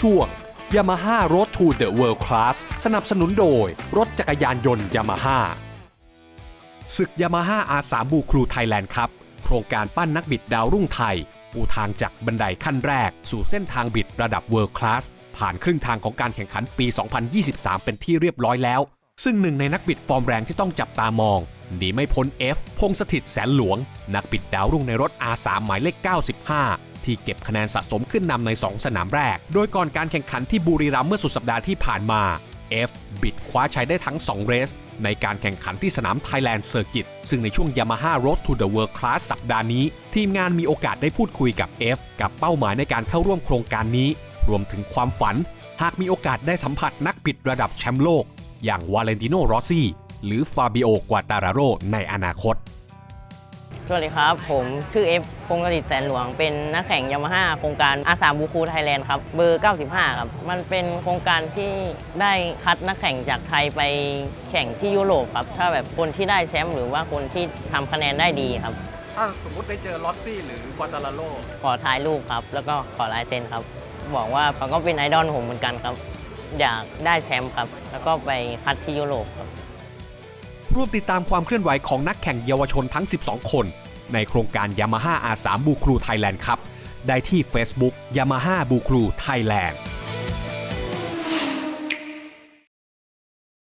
ช่วง Yamaha Road to the World Class สนับสนุนโดย รถจักรยานยนต์ Yamaha ศึก Yamaha R3 บูครูไทยแลนด์ครับ โครงการปั้นนักบิดดาวรุ่งไทย ปูทางจากบันไดขั้นแรก สู่เส้นทางบิดระดับ World Class ผ่านครึ่งทางของการแข่งขันปี 2023 เป็นที่เรียบร้อยแล้ว ซึ่งหนึ่งในนักบิดฟอร์มแรงที่ต้องจับตามองหนีไม่พ้น F พงสถิตแสนหลวง นักบิดดาวรุ่งในรถ R3 หมายเลข 95 ที่เก็บคะแนนสะสมขึ้นนำใน 2 สนามแรก โดยก่อนการแข่งขันที่บุรีรัมย์เมื่อสุดสัปดาห์ที่ผ่านมา F บิดคว้าชัยได้ทั้ง 2 เรส ในการแข่งขันที่สนาม Thailand Circuit ซึ่งในช่วง Yamaha Road to the World Class สัปดาห์นี้ ทีมงานมีโอกาสได้พูดคุยกับ F กับเป้าหมายในการเข้าร่วมโครงการนี้ รวมถึงความฝัน หากมีโอกาสได้สัมผัสนักบิดระดับแชมป์โลก อย่างวาเลนติโนรอซี่หรือฟาบิโอกวาตาราโรในอนาคต สวัสดีครับ ผมชื่อเอฟพงศ์กฤษแสนหลวง เป็นนักแข่งยามาฮ่าโครงการอาสาบูคูไทยแลนด์ครับ เบอร์ 95 ครับ มันเป็นโครงการที่ได้คัดนักแข่งจากไทยไปแข่งที่ยุโรปครับ ถ้าแบบคนที่ได้แชมป์หรือว่าคนที่ทำคะแนนได้ดีครับ ถ้าสมมุติได้เจอลอสซี่หรือกวาตาลาโล ขอถ่ายรูปครับ แล้วก็ขอลายเซ็นครับ บอกว่าเขาก็เป็นไอดอลผมเหมือนกันครับ อยากได้แชมป์ครับ แล้วก็ไปคัดที่ยุโรปครับ ร่วมติดตามความเคลื่อนไหวของนักแข่งเยาวชนทั้ง 12 คน ในโครงการ Yamaha R3 บูครูไทยแลนด์ครับ ได้ที่ Facebook Yamaha บูครูไทยแลนด์